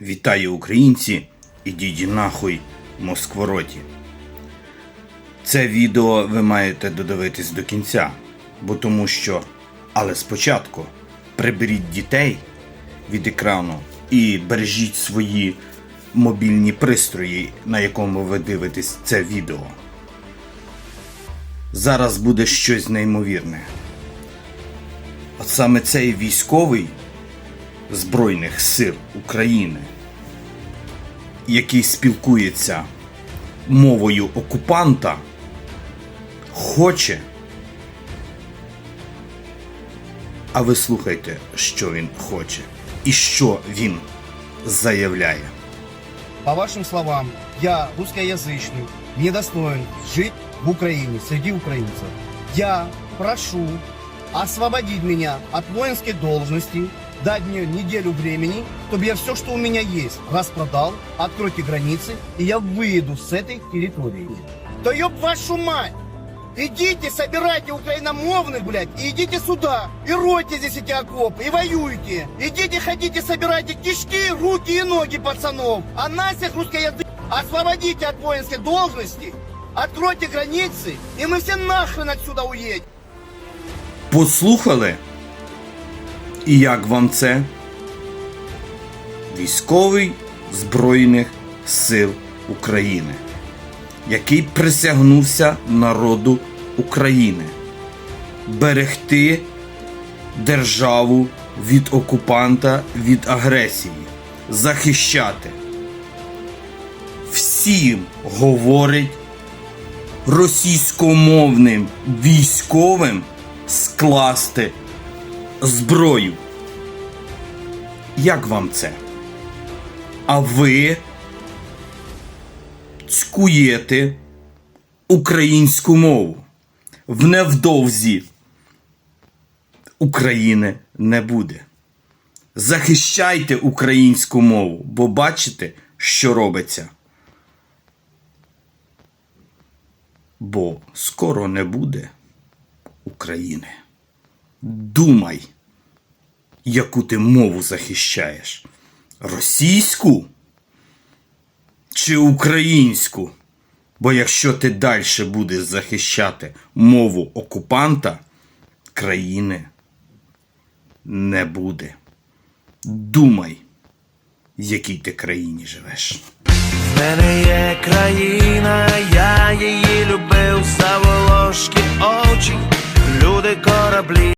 Вітаю українці! Ідіть нахуй Москвороті. Це відео ви маєте додивитись до кінця, бо тому що. Але спочатку приберіть дітей від екрану і бережіть свої мобільні пристрої, на якому ви дивитесь це відео. Зараз буде щось неймовірне. От саме цей військовий Збройних сил України, який спілкується мовою окупанта, хоче. А ви слухайте, що він хоче і що він заявляє. По вашим словам, я русскоязычный, недостоин жить в Украине, среди украинцев. Я прошу освободить меня от воинской должности, дать мне неделю времени, чтобы я все, что у меня есть, распродал, откройте границы, и я выеду с этой территории. Да ёб вашу мать! Идите, собирайте украиномовных, блядь, и идите сюда, и ройте здесь эти окопы, и воюйте. Идите, ходите, собирайте кишки, руки и ноги пацанов. А нас, всех русскоязычных, освободите от воинской должности, откройте границы, и мы все нахрен отсюда уедем. Послухали? І як вам це? Військовий Збройних сил України, який присягнувся народу України берегти державу від окупанта, від агресії, захищати. Всім говорить російськомовним військовим скласти зброю. Як вам це? А ви цькуєте українську мову. В невдовзі України не буде. Захищайте українську мову, бо бачите, що робиться. Бо скоро не буде України. Думай, яку ти мову захищаєш. Російську чи українську? Бо якщо ти далі будеш захищати мову окупанта, країни не буде. Думай, в якій ти країні живеш. В мене є країна, я її любив, заволошки очі, люди кораблі.